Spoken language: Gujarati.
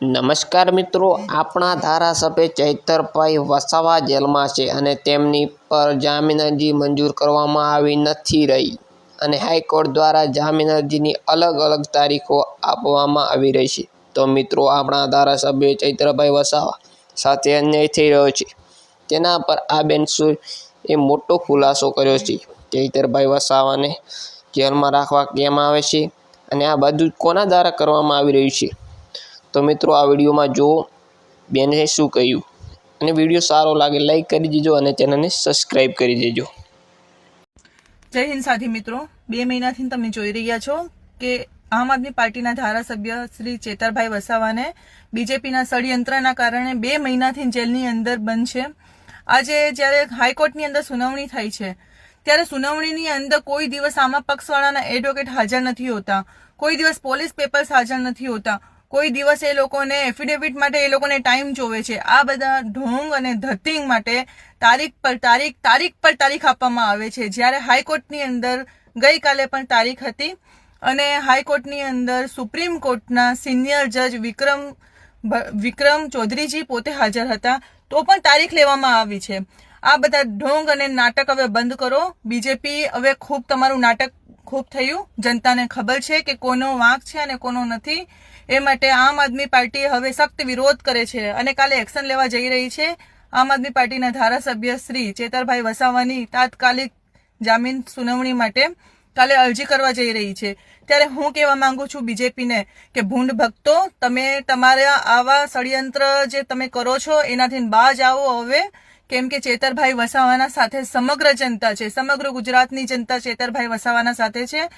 નમસ્કાર મિત્રો, આપણા ધારાસભ્ય ચૈતરભાઈ વસાવા જેલમાં છે અને તેમની પર જામીન અરજી મંજૂર કરવામાં આવી નથી રહી અને હાઈકોર્ટ દ્વારા જામીન અરજીની અલગ અલગ તારીખો આપવામાં આવી રહી છે. તો મિત્રો, આપણા ધારાસભ્ય ચૈતરભાઈ વસાવા સાથે અન્યાય થઈ રહ્યો છે. તેના પર આ બેન્ચે એ મોટો ખુલાસો કર્યો છે? ચૈતરભાઈ વસાવાને જેલમાં રાખવા કેમ આવે છે? અને આ બધું કોના દ્વારા કરવામાં આવી રહ્યું છે? તો મિત્રો આ વિડીયોમાં જો બેને શું કહ્યું? અને વીડિયો સારો લાગે લાઈક કરી દેજો અને ચેનલને સબસ્ક્રાઈબ કરી દેજો. જય હિન્દ સાથી મિત્રો. બે મહિનાથી તમે જોઈ રહ્યા છો કે આમ આદમી પાર્ટીના ધારાસભ્ય શ્રી ચેતરભાઈ વસાવાને બીજેપીના ષડયંત્રના કારણે બે મહિનાથી જેલની અંદર બંધ છે. આજે જ્યારે હાઈકોર્ટની અંદર સુનાવણી થઈ છે, ત્યારે સુનાવણીની અંદર કોઈ દિવસ આમાં પક્ષવાળાના એડવોકેટ હાજર નથી હોતા, કોઈ દિવસ પોલીસ પેપર્સ હાજર નથી હોતા. કોઈ દિવસ એ લોકોને એફિડેવિટ માટે એ લોકોને ટાઈમ જોવે છે. આ બધા ઢોંગ અને ધતિંગ માટે તારીખ પર તારીખ તારીખ પર તારીખ આપવામાં આવે છે. જ્યારે હાઈકોર્ટની અંદર ગઈકાલે પણ તારીખ હતી અને હાઈકોર્ટની અંદર સુપ્રીમ કોર્ટના સિનિયર જજ વિક્રમ વિક્રમ ચૌધરીજી પોતે હાજર હતા. તો પણ તારીખ લેવામાં આવી છે. આ બધા ઢોંગ અને નાટક હવે બંધ કરો. બીજેપી હવે ખૂબ તમારું નાટક ખૂબ થયું. જનતાને ખબર છે કે કોનો વાંક છે અને કોનો નથી. એ માટે આમ આદમી પાર્ટી હવે સખ્ત વિરોધ કરે છે અને કાલે એક્શન લેવા જઈ રહી છે. આમ આદમી પાર્ટીના ધારાસભ્ય શ્રી ચેતરભાઈ વસાવાની તાત્કાલિક જામીન સુનાવણી માટે કાલે અરજી કરવા જઈ રહી છે. ત્યારે હું કહેવા માંગુ છું બીજેપીને કે ભૂંડ ભક્તો, તમે તમારા આવા ષડયંત્ર જે તમે કરો છો, એનાથી બાજ આવો હવે. કેમ કે ચેતરભાઈ વસાવાના સાથે સમગ્ર જનતા છે, સમગ્ર ગુજરાતની જનતા ચેતરભાઈ વસાવાના સાથે છે.